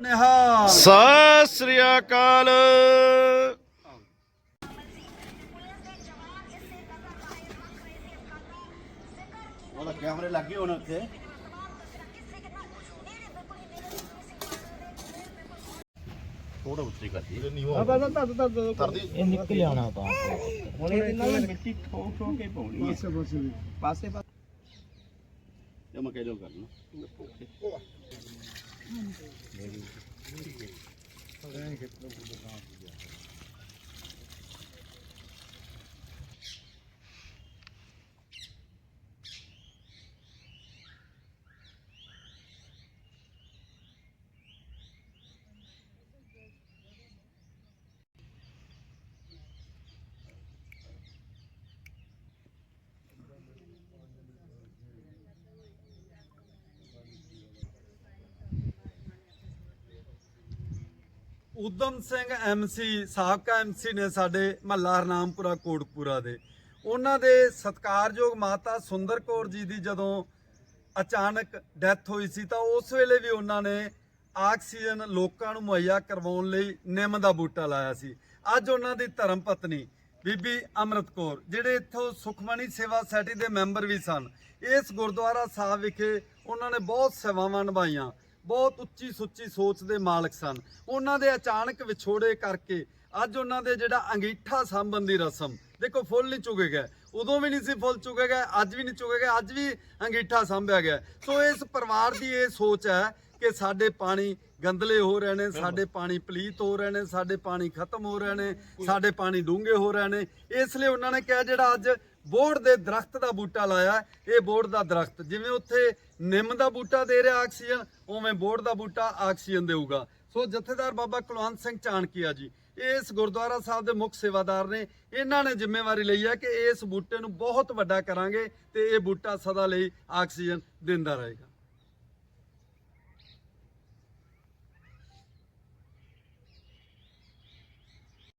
ਨਿਹਾਲ। ਸਤਿ ਸ੍ਰੀ ਅਕਾਲ। ਉਹਦਾ ਕੈਮਰੇ ਲੱਗੇ ਹੋਣ ਉੱਥੇ। ਥੋੜਾ ਉੱਚੀ ਕਰਦੀ ਆ ਬਸ ਤਦ ਤਦ ਕਰਦੀ ਇਹ ਨਿਕਲ ਆਉਣਾ ਤਾਂ ਹੁਣ ਇਹ ਨਾਲ ਮਿੱਟੀ ਠੋਕ ਠੋਕ ਕੇ ਪਾਉਣੀ ਪਾਸੇ ਪਾਸੇ ਪਾਸੇ ਪਾਸੇ। ਇਹ ਮੈਂ ਕਹਿ ਕਰਨਾ ਹਾਂਜੀ। ਉਦਮ ਸਿੰਘ ਐਮਸੀ ਸਾਬਕਾ ਐਮਸੀ ਨੇ ਸਾਡੇ ਮਹੱਲਾ ਹਰਨਾਮਪੁਰਾ ਕੋਟਪੂਰਾ ਦੇ। ਉਹਨਾਂ ਦੇ ਸਤਕਾਰਯੋਗ ਮਾਤਾ ਸੁੰਦਰ ਕੌਰ ਜੀ ਦੀ ਜਦੋਂ ਅਚਾਨਕ ਡੈਥ ਹੋਈ ਸੀ ਤਾਂ ਉਸ ਵੇਲੇ ਵੀ ਉਹਨਾਂ ਨੇ ਆਕਸੀਜਨ ਲੋਕਾਂ ਨੂੰ ਮੁਹੱਈਆ ਕਰਵਾਉਣ ਲਈ ਨਿੰਮ ਦਾ ਬੂਟਾ ਲਾਇਆ ਸੀ। ਅੱਜ ਉਹਨਾਂ ਦੀ ਧਰਮ ਪਤਨੀ ਬੀਬੀ ਅਮਰਤ ਕੌਰ, ਜਿਹੜੇ ਇੱਥੋਂ ਸੁਖਮਣੀ ਸੇਵਾ ਸੋਸਾਇਟੀ ਦੇ ਮੈਂਬਰ ਵੀ ਸਨ, ਇਸ ਗੁਰਦੁਆਰਾ ਸਾਹਿਬ ਵਿਖੇ ਉਹਨਾਂ ਨੇ ਬਹੁਤ ਸੇਵਾਵਾਂ ਨਿਭਾਈਆਂ। ਬਹੁਤ ਉੱਚੀ ਸੁੱਚੀ ਸੋਚ ਦੇ ਮਾਲਕ ਸਨ। ਉਹਨਾਂ ਦੇ ਅਚਾਨਕ ਵਿਛੋੜੇ ਕਰਕੇ ਅੱਜ ਉਹਨਾਂ ਦੇ ਜਿਹੜਾ ਅੰਗੀਠਾ ਸਾਂਭਣ ਦੀ ਰਸਮ, ਦੇਖੋ ਫੁੱਲ ਨਹੀਂ ਚੁਗੇ ਗਏ। ਉਦੋਂ ਵੀ ਨਹੀਂ ਸੀ ਫੁੱਲ ਚੁਗੇ ਗਏ, ਅੱਜ ਵੀ ਨਹੀਂ ਚੁਗੇ ਗਏ, ਅੱਜ ਵੀ ਅੰਗੀਠਾ ਸਾਂਭਿਆ ਗਿਆ। ਸੋ ਇਸ ਪਰਿਵਾਰ ਦੀ ਇਹ ਸੋਚ ਹੈ ਕਿ ਸਾਡੇ ਪਾਣੀ ਗੰਦਲੇ ਹੋ ਰਹੇ ਨੇ ਸਾਡੇ ਪਾਣੀ ਪਲੀਤ ਹੋ ਰਹੇ ਨੇ ਸਾਡੇ ਪਾਣੀ ਖਤਮ ਹੋ ਰਹੇ ਨੇ ਸਾਡੇ ਪਾਣੀ ਡੂੰਘੇ ਹੋ ਰਹੇ ਨੇ। ਇਸ ਲਈ ਉਹਨਾਂ ਨੇ ਕਿਹਾ ਜਿਹੜਾ ਅੱਜ ਬੋੜ ਦੇ ਦਰਖਤ ਦਾ ਬੂਟਾ ਲਾਇਆ ਇਹ ਬੋੜ ਦਾ ਦਰਖਤ। ਜਿਵੇਂ ਉੱਥੇ ਨਿੰਮ ਦਾ ਬੂਟਾ ਦੇ ਰਿਹਾ ਆਕਸੀਜਨ ਉਵੇਂ ਬੋੜ ਦਾ ਬੂਟਾ ਆਕਸੀਜਨ ਦੇਊਗਾ। ਸੋ ਜਥੇਦਾਰ ਬਾਬਾ ਕੁਲਵੰਤ ਸਿੰਘ ਚਾਣਕੀਆ ਜੀ ਇਸ ਗੁਰਦੁਆਰਾ ਸਾਹਿਬ ਦੇ ਮੁੱਖ ਸੇਵਾਦਾਰ ਨੇ ਇਹਨਾਂ ਨੇ ਜ਼ਿੰਮੇਵਾਰੀ ਲਈ ਹੈ ਕਿ ਇਸ ਬੂਟੇ ਨੂੰ ਬਹੁਤ ਵੱਡਾ ਕਰਾਂਗੇ ਤੇ ਇਹ ਬੂਟਾ ਸਦਾ ਲਈ ਆਕਸੀਜਨ ਦਿੰਦਾ ਰਹੇਗਾ।